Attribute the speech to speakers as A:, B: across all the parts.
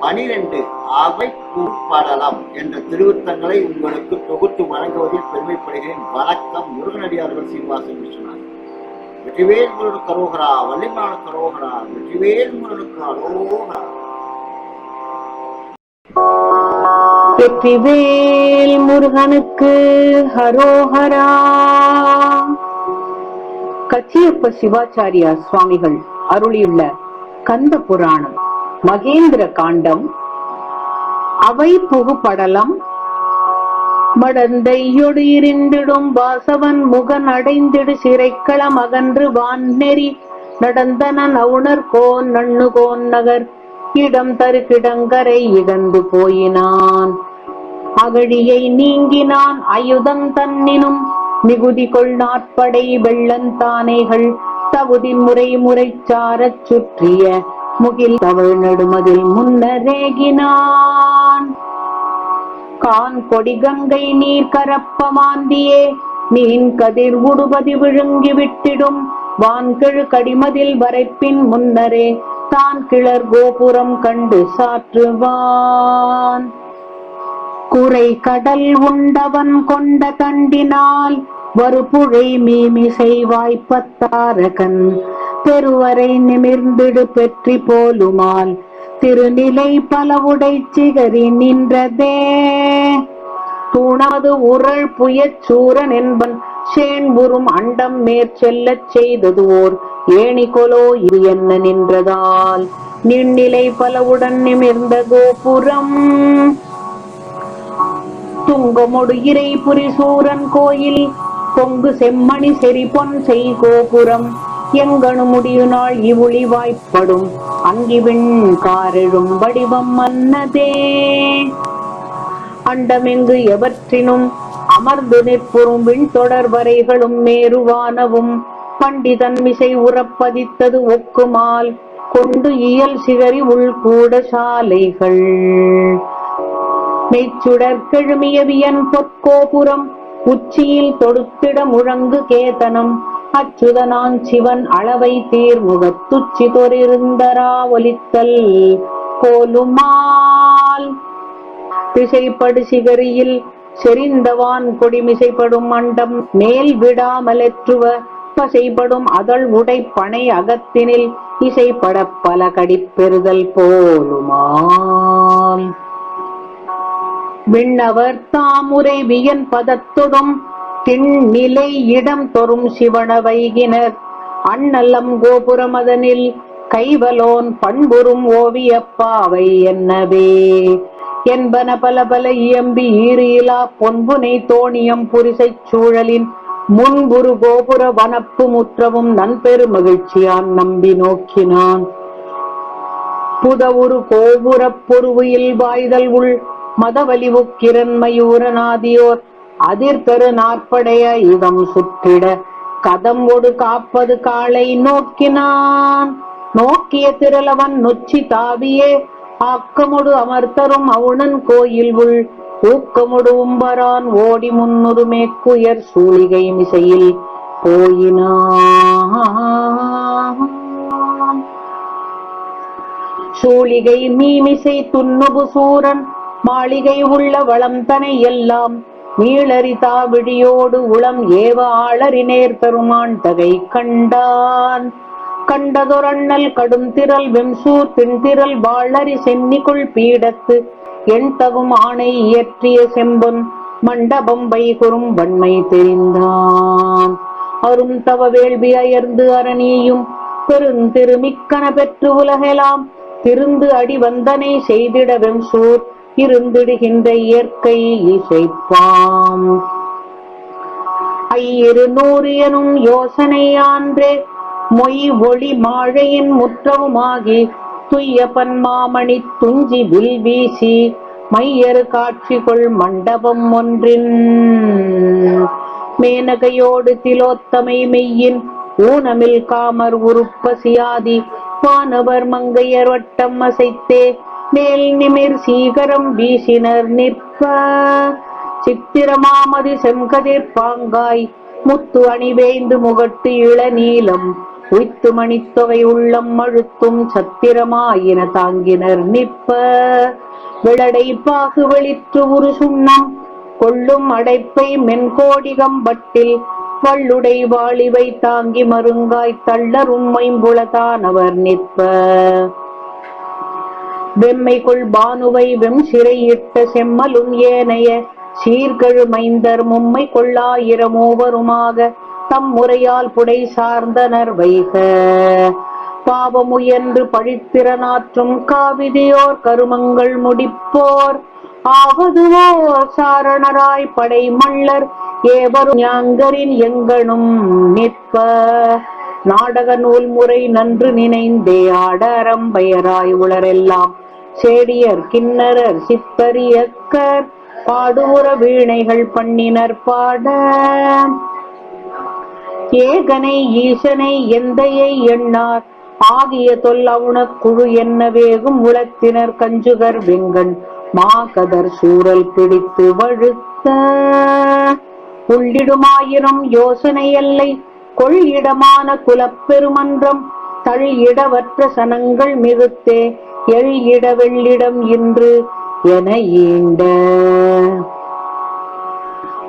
A: பனிரெண்டு அவை பாடலாம் என்ற திருவுத்தங்களை உங்களுக்கு தொகுத்து வழங்குவதில் பெருமைப்படுகிறேன். வணக்கம். முருகனடியார்கள் சீனிவாசன் விஸ்வநாத் வெற்றிவேல் முருடு கரோகரா வள்ளிமான கரோகரா வெற்றிவேல் முருகனுக்கு அரோகரா
B: வெற்றிவேல் முருகனுக்கு ஹரோஹரா. கச்சியப்ப சிவாச்சாரியா சுவாமிகள் அருளியுள்ள கந்த புராணம். மகேந்திர காண்டம். அவை புகுப்படலம் மடந்தையொடு இருந்திடும் வாசவன் முகன் அடைந்திடு சிறைக்களம் அகன்று வான்நெறி நடந்தன நவுணர் கோன் நண்ணுகோன் நகர். இடம் தரு கிடங்கரை இகந்து போயினான். அகழியை நீங்கினான் அயுதம் தன்னினும். மிகுதி கொள் நாற்படை வெள்ளந்தானைகள் தகுதி முறை முறைச்சாரச் சுற்றிய முகில் தவழ் நடுமதில் முன்னரேகினான். கான் கொடி கங்கை நீர் கரப்ப மாந்தியே மீன் கதிர் உடுபதி விழுங்கி விட்டிடும். வான்கிழு கடிமதில் வரைப்பின் முன்னரே தான் கிளர் கோபுரம் கண்டு சாற்றுவான். குறை கடல் உண்டவன் கொண்ட தண்டினால் வறுபுழை மீமிசை வாய்ப்பத்தாரகன். பெருவரை நிமிர்ந்திடு பெற்றி போலுமால். திருநிலை பலவுடை சிகரி நின்றதே. தூணாது உரள் புயச்சூரன் என்பன். சேண்புறும் அண்டம் மேற்செல்லச் செய்தது ஓர். ஏணிகொலோ இது என்ன நின்றதால். நின்னிலை பலவுடன் நிமிர்ந்த கோபுரம். துங்கமொடு இறை புரிசூரன் கோயில். பொங்கு செம்மணி செறி பொன் செய் கோபுரம். எங்கனு முடியு நாள் இவுளி வாய்ப்படும். அங்கிவிண் காரெழும் வடிவம் மன்னதே. அண்டமெங்கு எவற்றினும் அமர்ந்து நிற்புறும் விண் தொடர் வரைகளும் மேருவானவும் பண்டிதன் மிசை உறப்பதித்தது ஒக்குமால் கொண்டு இயல் சிகரி உள்கூட சாலைகள். மெய்ச்சுடர் கெழுமியவியன் பொற்கோபுரம் உச்சியில் தொடுத்திட முழங்கு கேதனம். அச்சுதனான் சிவன் அளவை தீர்முகத்துச்சி தொரிருந்தரா ஒலித்தல் போலுமால் திசைப்படு சிகரியில் செறிந்தவான் கொடிமிசைப்படும் மண்டம் மேல் விடாமலற்றுவ பசைப்படும் அதழ் உடை பனை அகத்தினில் இசைப்பட பல கடிப்பெறுதல் போலுமால் விண்ணவர் தாமுரை வியன் பதத்தொடும் திண்நிலை இடம் தொறும் சிவன வைகினர். அண்ணலம் கோபுரமதனில் கைவலோன் பண்புறும் ஓவியப்பாவை என்னவே. என்பன பல பல இயம்பி ஈரியிலா பொன்புனை தோணியம் புரிசைச் சூழலின் முன்புறு கோபுர வனப்பு முற்றவும் நன்பெரு மகிழ்ச்சியான் நம்பி நோக்கினான். புதவுரு கோபுரப் பொருவில் வாய்தல் உள் மதவலிவு கிரண்மயூரநாதியோர் அதிர்கரு நாற்படைய இதம் சுற்றிட. கதம் ஒடு காப்பது காலை நோக்கினான். நோக்கிய திரளவன் நொச்சி தாவியே. ஆக்கமுடு அமர்த்தரும் அவுணன் கோயில் உள். ஊக்கமுடு உம்பரான் ஓடி முன்னுருமே குயர் சூழிகை மிசையில் போயினான். சூழிகை மீமிசை துன்னுபு சூரன். மாளிகை உள்ள வளம் தனை எல்லாம் மீளரிதா விழியோடு உளம் ஏவ ஆளறி நேர் பெருமான் தகை கண்டான். கண்டதொரண்ணல் கடும் திரள் வெம்சூர் பின்திரள் வாழறி சென்னிக்குள் பீடத்து எண் தகும் ஆணை இயற்றிய செம்பொன் மண்டபம் வைகுறும் வன்மை தெரிந்தான். அரும் தவ வேள்வி அயர்ந்து அரணியும் பெருந்திருமிக்கன பெற்று உலகெலாம் திருந்து அடி வந்தனை செய்திட வெம்சூர் இருந்திடுகின்ற இயற்கை இசைப்பாம். ஐயிரு நூறு எனும் யோசனையான்றே மொய் ஒளி மாழையின் முற்றவுமாகி துய்ய பன்மாமணி துஞ்சி வில் வீசி மையறு காட்சிக்குள் மண்டபம் ஒன்றின். மேனகையோடு திலோத்தமை மெய்யின் ஊனமில் காமர் உருப்பசியாதி வானவர் மங்கையர் வட்டம் அசைத்தே மேல் நிமிர் சீகரம் வீசினர் நிற்ப. சித்திரமாமதி செங்கதிர் பாங்காய். முத்து அணிவேந்து முகட்டு இளநீலம் உய்த்து மணித்தொகை உள்ளம் அழுத்தும் சத்திரமாயின தாங்கினர் நிற்ப. விளடை பாகு வெளிற்று உரு சுண்ணம். கொள்ளும் அடைப்பை மென்கோடிகம் பட்டில் வள்ளுடை வாளிவை தாங்கி மருங்காய் தள்ளரும் மைம்புலதானவர் நிற்ப. வெம்மை கொள் பானுவை வெம் சிறையிட்ட செம்மலும் ஏனைய சீர்கழு மைந்தர் மும்மை கொள்ளாயிரமூவருமாக தம் முறையால் புடை சார்ந்தனர் வைக. பாவமுயன்று பழித்திறனாற்றும் காவிதியோர் கருமங்கள் முடிப்போர். ஆவதுவோ சாரணராய் படை மல்லர் ஏவரும் ஞாங்கரின் எங்கனும் நிற்ப. நாடக நூல் முறை நன்று நினைந்தே ஆட பெயராய் உளரெல்லாம் சேடியர் கிண்ணரர் சித்தரியக்கர் பாடுற வீணைகள் பண்ணினர் பாட. ஏகனை ஈசனை எந்தையை எண்ணார். ஆகிய தொல்லவுணக் குழு என்ன வேகும் உளத்தினர் கஞ்சுகர் வெங்கண் மாகதர் சூரல் பிடித்து வழுத்த. உள்ளிடுமாயிரம் யோசனை எல்லை. கொள்ளிடமான குலப்பெருமன்றம் தழியிடவற்ற சனங்கள் மிகுத்தே. எள் இட வெள்ளிடம் இன்று என ஈண்ட.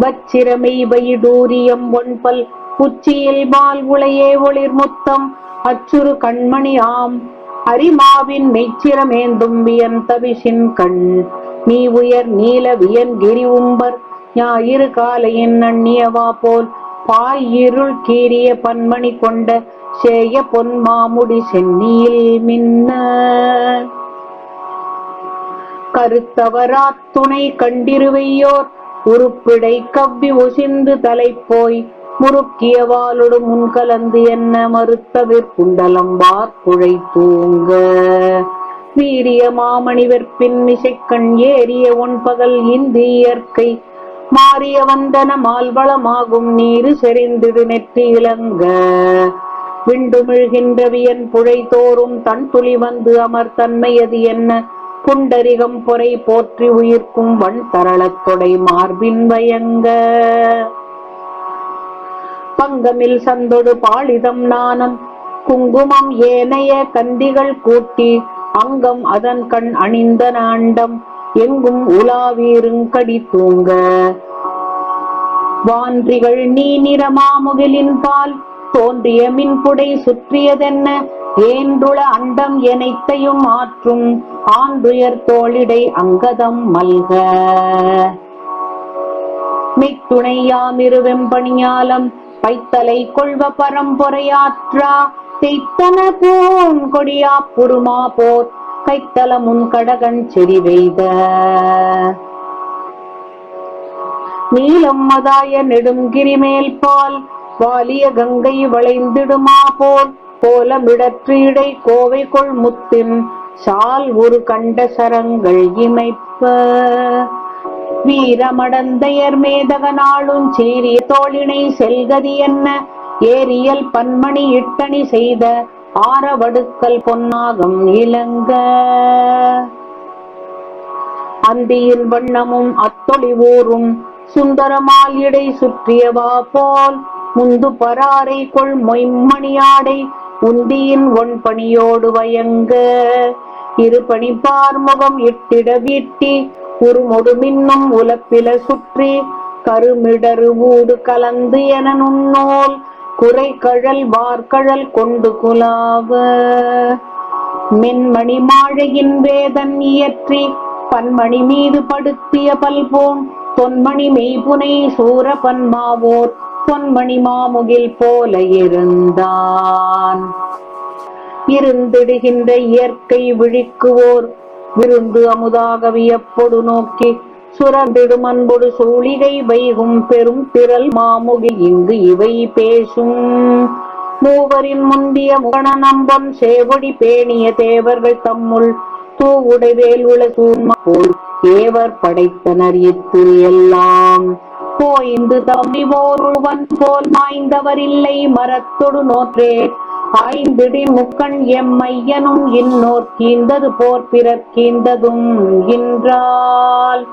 B: வச்சிரமை வைடூரியம் ஒன்பல் உச்சியில் மால் உளையே ஒளிர் முத்தம். அச்சுறு கண்மணி ஆம். அரிமாவின் மெய்ச்சிரமேந்தும் வியன் தவிஷின் கண். நீ உயர் நீல வியன் கிரி உம்பர் ஞாயிறு காலையின் அந்நியவா போல் பாய் இருள் கீறிய பன்மணி கொண்ட சேய பொன் மாமுடி சென்னியில் மின்ன. கருத்தவரா துணை கண்டிருவையோர் உருப்பிடை கவ்வி ஒசிந்து தலை போய் முறுக்கிய வாளொடு முன்கலந்து என்ன மறுத்தவிற் குண்டலம் குழை தூங்க. வீரிய மாமணி பின் மிசைக்கண் ஏறிய ஒன்பகல் இந்து இயற்கை மாறிய வந்தன மால்வளமாகும் நீரு செறிந்திடு நெற்றி இளங்க. விண்டுமிழ்கின்ற வியன் புழை தோறும் தன் துளி வந்து அமர் தன்மையது என்ன? புண்டரிகம் பொறை போற்றி உயிர்க்கும் வன் தரளத் தொடை மார்பின் வயங்க. பங்கமில் சந்தொடு பாளிதம் நாணம். குங்குமம் ஏனைய கந்திகள் கூட்டி அங்கம் அதன் கண் அணிந்த நாண்டம். எங்கும் உலாவீருங்கடி தூங்க. வான்றிகள் நீ நிறமாமுகிலின் பால் தோன்றிய மின்புடை சுற்றியதென்ன? ஏன்றுள அண்டம் எனைத்தையும் ஆற்றும் ஆண்டுயர் தோளிடை அங்கதம் மல்க. மித்துணையாமிரு வெம்பணியாலம் பைத்தலை கொள்வ பரம்பொறையாற்றா செய்த்தன போன் கொடியா புருமா போர் கைத்தல முன் கடகன் செறி வெய்த. நீலம் மதாய நெடுங்கிரி மேல் பால் வாலிய கங்கை வளைந்திடுமா போல் கோலமிடற்று இடை கோவை கொள் முத்தின் சால் ஒரு கண்ட சரங்கள் இமைப்ப. வீரமடந்தையர் மேதக நாளும் சீரிய தோளினை செல்கதி என்ன? ஏரியல் பன்மணி இட்டணி செய்த ஆரவடுக்கல் பொன்னாகம் இலங்க அந்தியின் வண்ணமும் அத்தொளி ஊரும் சுந்தரமால் இடை சுற்றியவா போல் முந்து பராரை கொள் மொய்மணியாடை உந்தியின் ஒன் பணியோடு வயங்க இருபணி பார்முகம் இட்டிட வீட்டி உருமொடு மின்னும் உலப்பில சுற்றி. கருமிடரு ஊடு கலந்து என நுண்ணோல் குறை கழல் வார்கழல் கொண்டு குலாவ. மென்மணி மாழையின் வேதன் இயற்றி பன்மணி மீது படுத்திய பல்போன் தொன்மணி மெய்புனை சூர பன்மாவோர் பொன்மணி மாமுகில் போல இருந்தான். இருந்திடுகின்ற இயற்கை விழிக்குவோர் விருந்து அமுதாக வியப்பொடு நோக்கி சுரந்திடும் அன்பொடு சூழிகை வைகும் பெரும் திரள் மாமுகில் இங்கு இவை பேசும். மூவரின் முந்திய முகண நம்பம் சேவடி பேணிய தேவர்கள் தம்முள் தூவுடை வேல் உள சூர்மா போல் ஏவர் படைத்தனர் இத்து எல்லாம். போய்ந்து தம்பி ஒருவன் போல் மாய்ந்தவர் இல்லை மரத்தொடு நோற்றே. ஆய்ந்திடி முக்கண் எம்மையனும் இன்னோர் கீந்தது போர் பிறர் கீந்ததும் என்றால்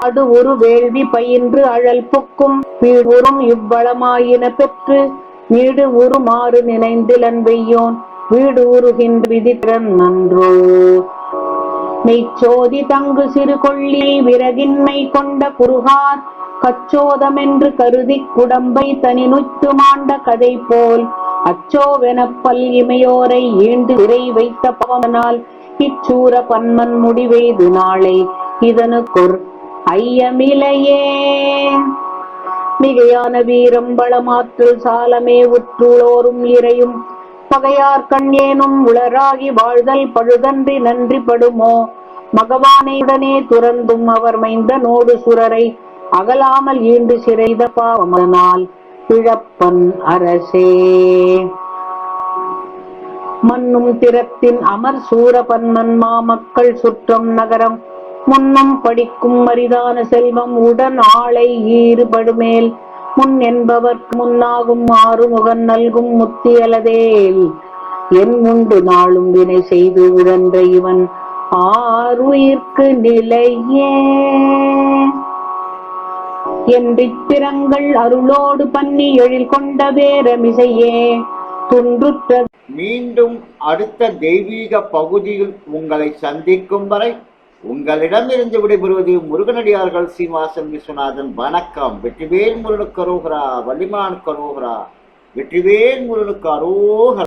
B: அது ஒரு வேள்வி பயின்று அழல் புக்கும் வீடுறும் இவ்வளமாயின பெற்று வீடு உருமாறு நினைந்திலன் வெய்யோன் வீடு உருகின்ற விதித்திறன் நன்றோ. மெய்ச்சோதி தங்கு சிறு கொள்ளி விறகின்மை கொண்ட குருகார் கச்சோதமென்று கருதி குடம்பை தனி நுய்த்து மாண்ட கதை போல் அச்சோவெனப்பல் இமையோரை ஈண்டு இறை வைத்த பவனால் இச்சூர பன்மன் முடிவெய்து நாளை இதனு கொர் ஐயமிலையே மிகையான வீரம் பலமாற்றல் சாலமே உற்றுளோரும் இறையும். பகையார் கண்ணேனும் உளராகி வாழ்தல் பழுதன்றி நன்றி படுமோ மகவானையுடனே துறந்தும் அவர் மைந்த நோடு சுரரை அகலாமல் ஈண்டு சிறைத பாவமனால் இழப்பன் அரசே. மன்னும் திறத்தின் அமர் சூரபன்மன் மாமக்கள் சுற்றம் நகரம் முன்னும் படிக்கும் அரிதான செல்வம் உடன் ஆளை ஈறுபடுமேல். முன் என்பவர்க்கு முன்னாகும் ஆறுமுகன் நல்கும் முத்தியலதேல். என் உண்டு நாளும் வினை செய்து உழன்ற இவன் ஆறுயிர்க்கு நிலையே. என் திறங்கள் அருளோடு பண்ணி எழில் கொண்ட வேரமிசையே துன்றுற்ற
A: மீண்டும் அடுத்த தெய்வீக பகுதியில் உங்களை சந்திக்கும் வரை உங்களிடமிருந்து விடைபெறுவது முருகனடியார்கள் சீனிவாசன் விஸ்வநாதன். வணக்கம். வெற்றிவேல் முருகனுக்கு அரோகரா. வள்ளிமான் கரோகரா வெற்றிவேல் முருகனுக்கு அரோகரா.